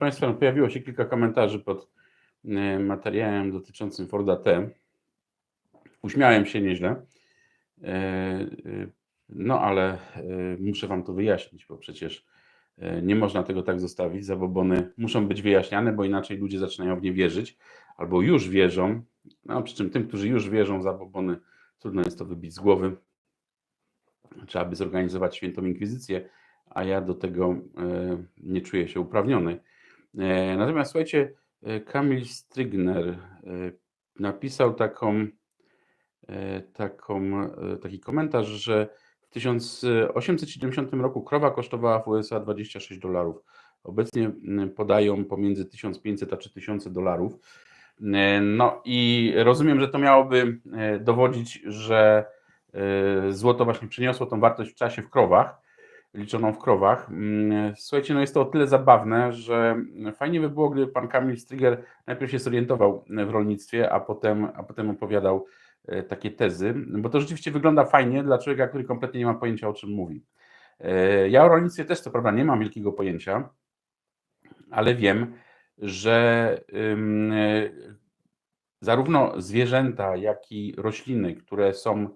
Państwa, no, pojawiło się kilka komentarzy pod e, materiałem dotyczącym Forda T. Uśmiałem się nieźle. E, e, no ale muszę Wam to wyjaśnić, bo przecież nie można tego tak zostawić. Zabobony muszą być wyjaśniane, bo inaczej ludzie zaczynają w nie wierzyć albo już wierzą. No, przy czym tym, którzy już wierzą w zabobony, trudno jest to wybić z głowy. Trzeba by zorganizować świętą inkwizycję, a ja do tego nie czuję się uprawniony. E, natomiast słuchajcie, e, Kamil Strygner e, napisał taką, taką, taki komentarz, że w 1870 roku krowa kosztowała w USA 26 dolarów. Obecnie podają pomiędzy 1500 a 3000 dolarów. No i rozumiem, że to miałoby dowodzić, że złoto właśnie przyniosło tą wartość w czasie w krowach liczoną w krowach. Mm, słuchajcie, no jest to o tyle zabawne, że fajnie by było, gdyby pan Kamil Strigger najpierw się zorientował w rolnictwie, a potem, a potem opowiadał e, takie tezy, bo to rzeczywiście wygląda fajnie dla człowieka, który kompletnie nie ma pojęcia o czym mówi. E, ja o rolnictwie też co prawda nie mam wielkiego pojęcia, ale wiem, że zarówno zwierzęta, jak i rośliny, które są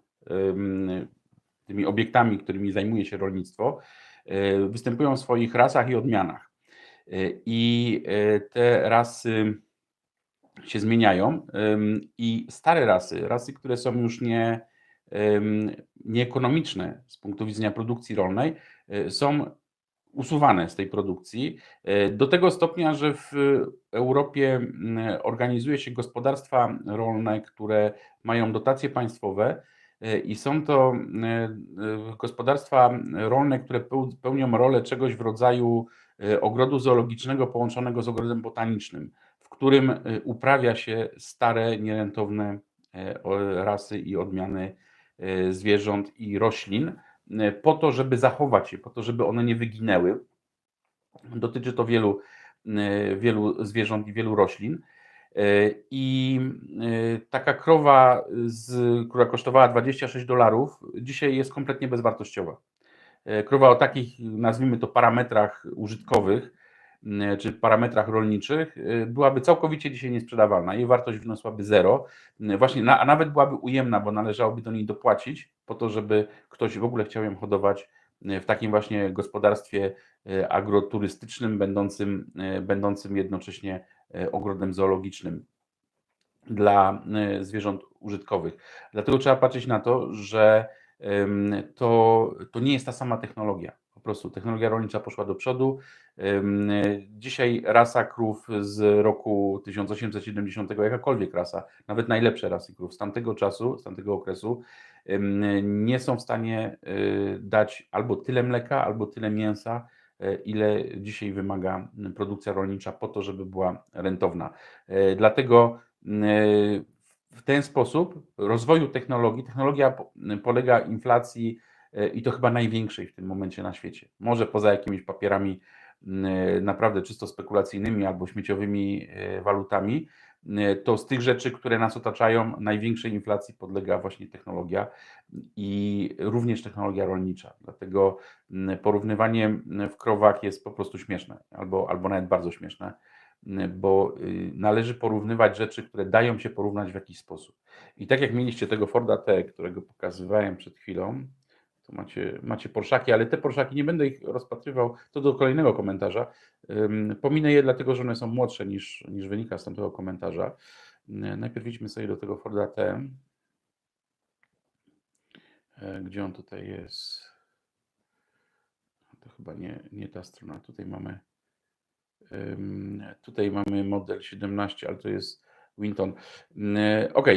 tymi obiektami, którymi zajmuje się rolnictwo, e, występują w swoich rasach i odmianach. E, I e, te rasy się zmieniają i stare rasy, rasy, które są już nie, nieekonomiczne z punktu widzenia produkcji rolnej, są usuwane z tej produkcji do tego stopnia, że w Europie organizuje się gospodarstwa rolne, które mają dotacje państwowe, i są to e, e, gospodarstwa rolne, które pełnią rolę czegoś w rodzaju ogrodu zoologicznego połączonego z ogrodem botanicznym, w którym uprawia się stare, nierentowne rasy i odmiany zwierząt i roślin, po to, żeby zachować je, po to, żeby one nie wyginęły. Dotyczy to wielu, wielu zwierząt i wielu roślin. E, I e, taka krowa, z, która kosztowała 26 dolarów, dzisiaj jest kompletnie bezwartościowa. E, krowa o takich, nazwijmy to, parametrach użytkowych, czy parametrach rolniczych, byłaby całkowicie dzisiaj niesprzedawalna. Jej wartość wyniosłaby zero, właśnie, a nawet byłaby ujemna, bo należałoby do niej dopłacić, po to, żeby ktoś w ogóle chciał ją hodować w takim właśnie gospodarstwie agroturystycznym, będącym, będącym jednocześnie ogrodem zoologicznym dla e, zwierząt użytkowych. Dlatego trzeba patrzeć na to, że to, to nie jest ta sama technologia. Po prostu technologia rolnicza poszła do przodu. Dzisiaj rasa krów z roku 1870, jakakolwiek rasa, nawet najlepsze rasy krów z tamtego czasu, z tamtego okresu, nie są w stanie e, dać albo tyle mleka, albo tyle mięsa, E, ile dzisiaj wymaga produkcja rolnicza po to, żeby była rentowna. E, dlatego e, w ten sposób rozwoju technologii, technologia polega inflacji i to chyba największej w tym momencie na świecie. Może poza jakimiś papierami naprawdę czysto spekulacyjnymi albo śmieciowymi walutami, to z tych rzeczy, które nas otaczają, największej inflacji podlega właśnie technologia i również technologia rolnicza. Dlatego porównywanie w krowach jest po prostu śmieszne, albo, albo nawet bardzo śmieszne, bo y, należy porównywać rzeczy, które dają się porównać w jakiś sposób. I tak jak mieliście tego Forda T, którego pokazywałem przed chwilą, to macie, macie Porszaki, ale te Porszaki nie będę ich rozpatrywał, to do kolejnego komentarza. Pominę je dlatego, że one są młodsze niż, niż wynika z tamtego komentarza. Najpierw idźmy sobie do tego Forda T. E, gdzie on tutaj jest? To chyba nie, nie ta strona. Tutaj mamy tutaj mamy model 17, ale to jest Winton. E, ok, e,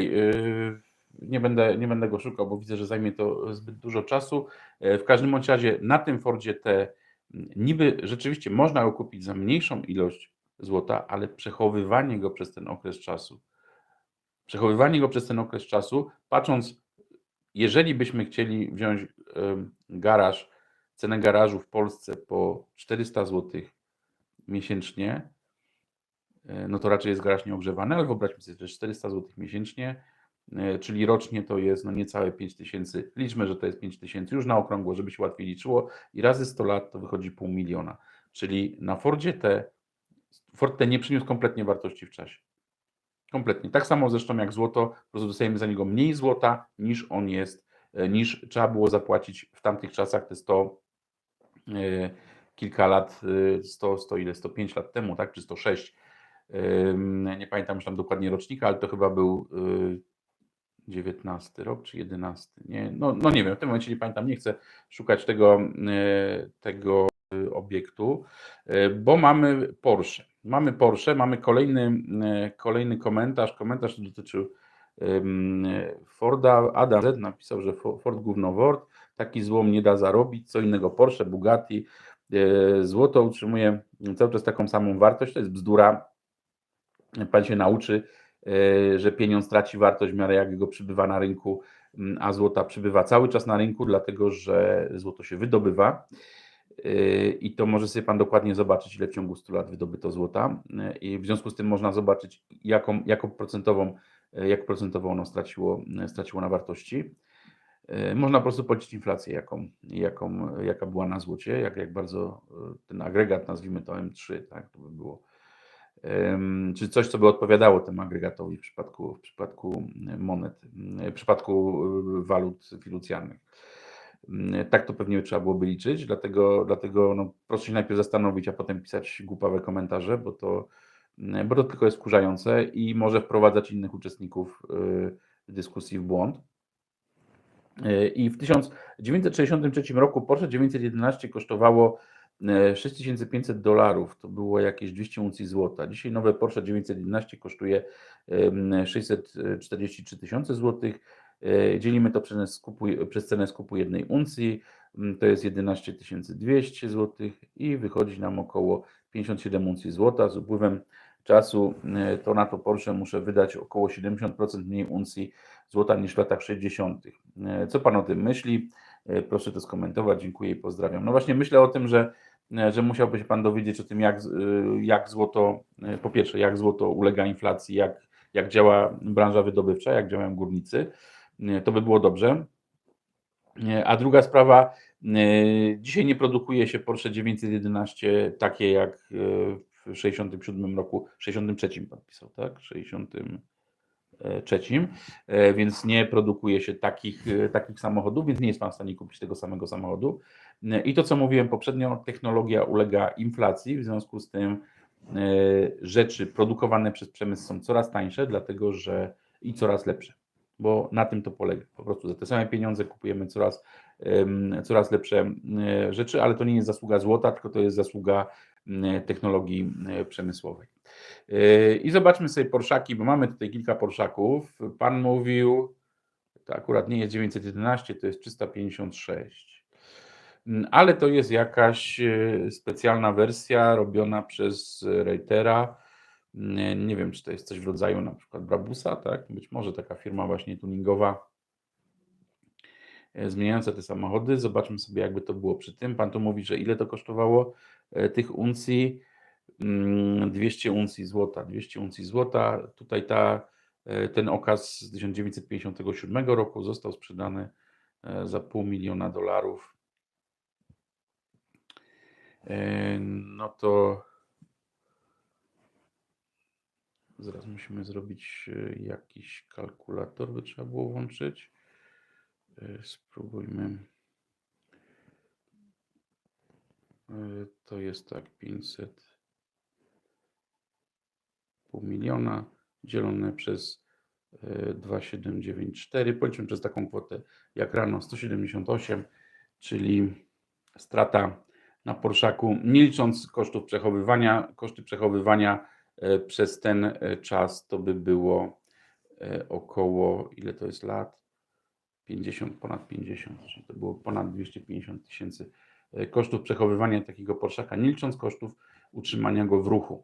nie będę, nie będę go szukał, bo widzę, że zajmie to zbyt dużo czasu. W każdym razie na tym Fordzie te niby rzeczywiście można go kupić za mniejszą ilość złota, ale przechowywanie go przez ten okres czasu, przechowywanie go przez ten okres czasu, patrząc jeżeli byśmy chcieli wziąć garaż, cenę garażu w Polsce po 400 zł miesięcznie, e, no to raczej jest garaż nieogrzewany, ale wyobraźmy sobie, że 400 zł miesięcznie, e, czyli rocznie to jest no niecałe 5000, liczmy, że to jest 5000, już na okrągło, żeby się łatwiej liczyło i razy 100 lat to wychodzi pół miliona, czyli na Fordzie T Forte nie przyniósł kompletnie wartości w czasie. Kompletnie. Tak samo zresztą jak złoto, po prostu dostajemy za niego mniej złota niż on jest, e, niż trzeba było zapłacić w tamtych czasach, te 100 e, kilka lat, e, 100, 100 ile, 105 lat temu, tak, czy 106. Ym, Nie pamiętam już tam dokładnie rocznika, ale to chyba był y, 19 rok czy 11. Nie, no, no nie wiem, w tym momencie nie pamiętam, nie chcę szukać tego, y, tego y, obiektu, y, bo mamy Porsche. Mamy Porsche, mamy kolejny, kolejny komentarz. Komentarz dotyczył Forda. Adam Z napisał, że Fo- Ford gówno Ford, taki złom nie da zarobić, co innego Porsche, Bugatti. Złoto utrzymuje cały czas taką samą wartość, to jest bzdura. Pan się nauczy, że pieniądz traci wartość w miarę jak go przybywa na rynku, mm, a złota przybywa cały czas na rynku, dlatego że złoto się wydobywa. Y, I to może sobie Pan dokładnie zobaczyć, ile w ciągu 100 lat wydobyto złota. Y, I w związku z tym można zobaczyć, jaką, jaką procentową, jak procentową ono straciło, straciło na wartości. Można po prostu policzyć inflację, jaką, jaką, jaka była na złocie, jak, jak bardzo ten agregat, nazwijmy to M3, tak, to by było czy coś, co by odpowiadało temu agregatowi w przypadku, w przypadku monet, w przypadku y, walut fiducjalnych. Ym, Tak to pewnie trzeba byłoby liczyć, dlatego, dlatego no, proszę się najpierw zastanowić, a potem pisać głupawe komentarze, bo to, bo to tylko jest wkurzające i może wprowadzać innych uczestników y, dyskusji w błąd. Y, I w 1963 roku Porsche 911 kosztowało e, 6500 dolarów, to było jakieś 200 uncji złota. Dzisiaj nowe Porsche 911 kosztuje em, 643 tysiące złotych. E, Dzielimy to przez, skupu, przez cenę skupu jednej uncji, m, to jest 11 200 złotych i wychodzi nam około 57 uncji złota. Z upływem czasu e, to na to Porsche muszę wydać około 70% mniej uncji złota niż w latach 60. E, Co Pan o tym myśli? E, Proszę to skomentować. Dziękuję i pozdrawiam. No właśnie myślę o tym, że, e, że musiałby się Pan dowiedzieć o tym, jak, e, jak złoto, e, po pierwsze, jak złoto ulega inflacji, jak, jak działa branża wydobywcza, jak działają górnicy. E, To by było dobrze. E, A druga sprawa, e, dzisiaj nie produkuje się Porsche 911 takie jak e, w 67 roku, 63 pan pisał, tak? 63, e, więc nie produkuje się takich, e, takich samochodów, więc nie jest pan w stanie kupić tego samego samochodu. I to, co mówiłem poprzednio, technologia ulega inflacji, w związku z tym e, rzeczy produkowane przez przemysł są coraz tańsze, dlatego że i coraz lepsze bo na tym to polega. Po prostu za te same pieniądze kupujemy coraz, coraz lepsze rzeczy, ale to nie jest zasługa złota, tylko to jest zasługa technologii e, przemysłowej. E, I zobaczmy sobie Porszaki, bo mamy tutaj kilka Porszaków. Pan mówił, to akurat nie jest 911, to jest 356. Mm, Ale to jest jakaś e, specjalna wersja robiona przez Reutera. Nie, nie wiem, czy to jest coś w rodzaju na przykład Brabusa, tak? Być może taka firma właśnie tuningowa e, zmieniająca te samochody. Zobaczmy sobie, jakby to było przy tym. Pan tu mówi, że ile to kosztowało e, tych uncji? Mm, 200 uncji złota. 200 uncji złota. Tutaj ta, e, ten okaz z 1957 roku został sprzedany e, za pół miliona dolarów. No to Zaraz musimy zrobić e, jakiś kalkulator, by trzeba było włączyć. E, Spróbujmy. E, To jest tak 500 pół miliona dzielone przez e, 2794. Policzmy przez taką kwotę jak rano 178, czyli strata na Porszaku, nie licząc kosztów przechowywania. Koszty przechowywania e, przez ten e, czas to by było e, około, ile to jest lat? 50, ponad 50, czyli to było ponad 250 tysięcy kosztów przechowywania takiego Porszaka, nie licząc kosztów utrzymania go w ruchu.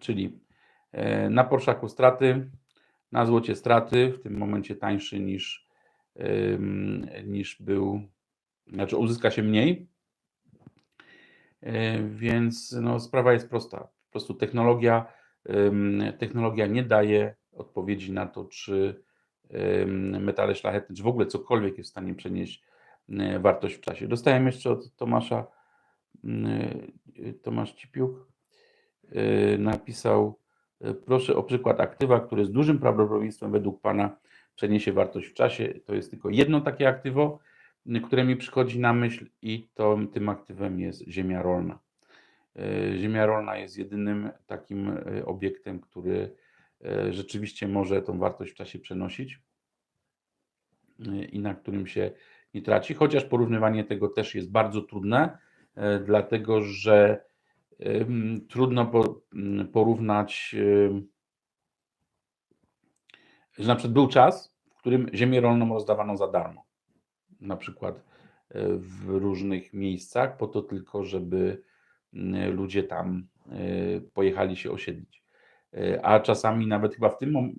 Czyli na Porszaku straty, na złocie straty, w tym momencie tańszy niż, niż był, znaczy uzyska się mniej, Więc no, sprawa jest prosta. Po prostu technologia, technologia nie daje odpowiedzi na to, czy metale szlachetne, czy w ogóle cokolwiek jest w stanie przenieść y, wartość w czasie. Dostałem jeszcze od Tomasza y, Tomasz Cipiuk. napisał, proszę o przykład aktywa, które z dużym prawdopodobieństwem według Pana przeniesie wartość w czasie. To jest tylko jedno takie aktywo, które mi przychodzi na myśl i to tym aktywem jest ziemia rolna. Y, Ziemia rolna jest jedynym takim y, obiektem, który y, rzeczywiście może tą wartość w czasie przenosić y, i na którym się nie traci, chociaż porównywanie tego też jest bardzo trudne, y, dlatego że trudno ym, porównać, że na przykład był czas, w którym ziemię rolną rozdawano za darmo, na przykład y, w różnych miejscach, po to tylko, żeby y, ludzie tam y, pojechali się osiedlić. Y, A czasami nawet chyba w tym mom-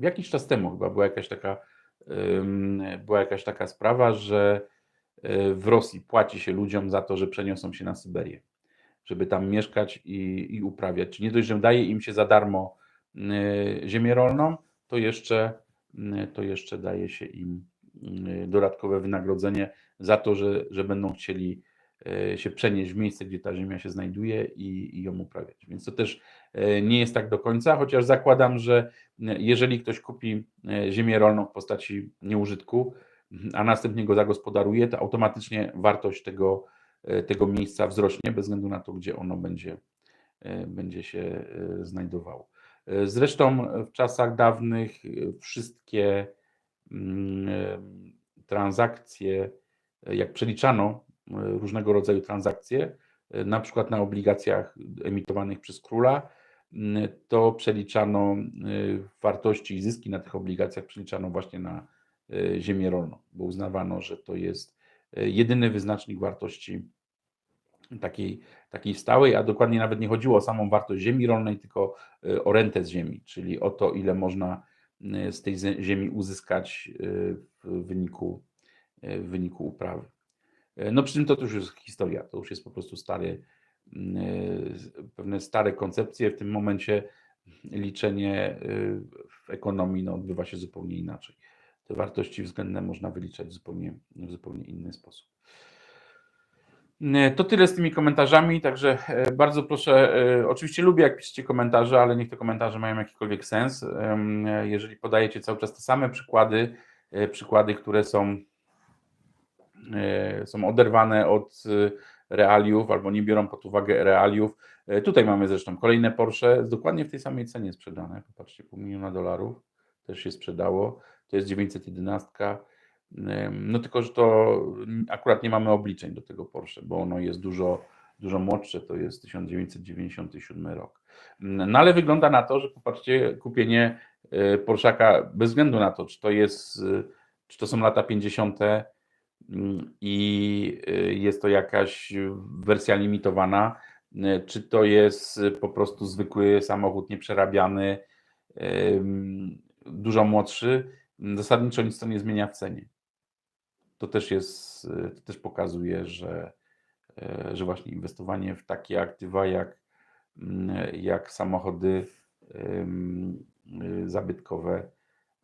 jakiś czas temu chyba była jakaś taka była jakaś taka sprawa, że w Rosji płaci się ludziom za to, że przeniosą się na Syberię, żeby tam mieszkać i, i uprawiać. Czyli nie dość, że daje im się za darmo ziemię rolną, to jeszcze, to jeszcze daje się im dodatkowe wynagrodzenie za to, że, że będą chcieli y, się przenieść w miejsce, gdzie ta ziemia się znajduje i, i ją uprawiać. Więc to też y, nie jest tak do końca, chociaż zakładam, że jeżeli ktoś kupi ziemię rolną w postaci nieużytku, a następnie go zagospodaruje, to automatycznie wartość tego, tego miejsca wzrośnie, bez względu na to, gdzie ono będzie, będzie się znajdowało. Zresztą w czasach dawnych wszystkie transakcje, e, jak przeliczano e, różnego rodzaju transakcje, e, na przykład na obligacjach emitowanych przez króla, mm, to przeliczano y, wartości i zyski na tych obligacjach przeliczano właśnie na ziemię rolną, bo uznawano, że to jest jedyny wyznacznik wartości takiej, takiej stałej, a dokładnie nawet nie chodziło o samą wartość ziemi rolnej, tylko o rentę z ziemi, czyli o to, ile można z tej ziemi uzyskać y, w wyniku, y, w wyniku uprawy. Y, No przy czym to już jest historia, to już jest po prostu stary, pewne stare koncepcje. W tym momencie liczenie w ekonomii no, odbywa się zupełnie inaczej. Te wartości względne można wyliczać zupełnie, w zupełnie inny sposób. Y, To tyle z tymi komentarzami, także e, bardzo proszę, e, oczywiście lubię jak piszecie komentarze, ale niech te komentarze mają jakikolwiek sens. E, Jeżeli podajecie cały czas te same przykłady, e, przykłady, które są e, są oderwane od e, realiów albo nie biorą pod uwagę realiów. E, Tutaj mamy zresztą kolejne Porsche, dokładnie w tej samej cenie sprzedane. Popatrzcie, pół miliona dolarów też się sprzedało. To jest 911. No tylko, że to akurat nie mamy obliczeń do tego Porsche, bo ono jest dużo, dużo młodsze, to jest 1997 rok. No ale wygląda na to, że popatrzcie, kupienie e, Porszaka bez względu na to, czy to jest, e, czy to są lata 50. Mm, i y, jest to jakaś wersja limitowana, czy to jest po prostu zwykły samochód nieprzerabiany, dużo młodszy, zasadniczo nic to nie zmienia w cenie. To też jest, to też pokazuje, że, e, że właśnie inwestowanie w takie aktywa jak, mm, jak samochody y, zabytkowe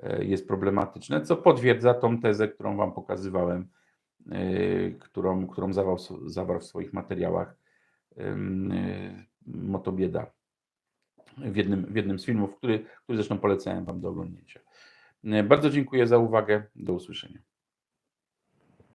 e, jest problematyczne, co potwierdza tą tezę, którą Wam pokazywałem, którą, którą zawarł, zawarł w swoich materiałach Motobieda w jednym, w jednym z filmów, który, który zresztą polecałem Wam do oglądnięcia. Bardzo dziękuję za uwagę. Do usłyszenia.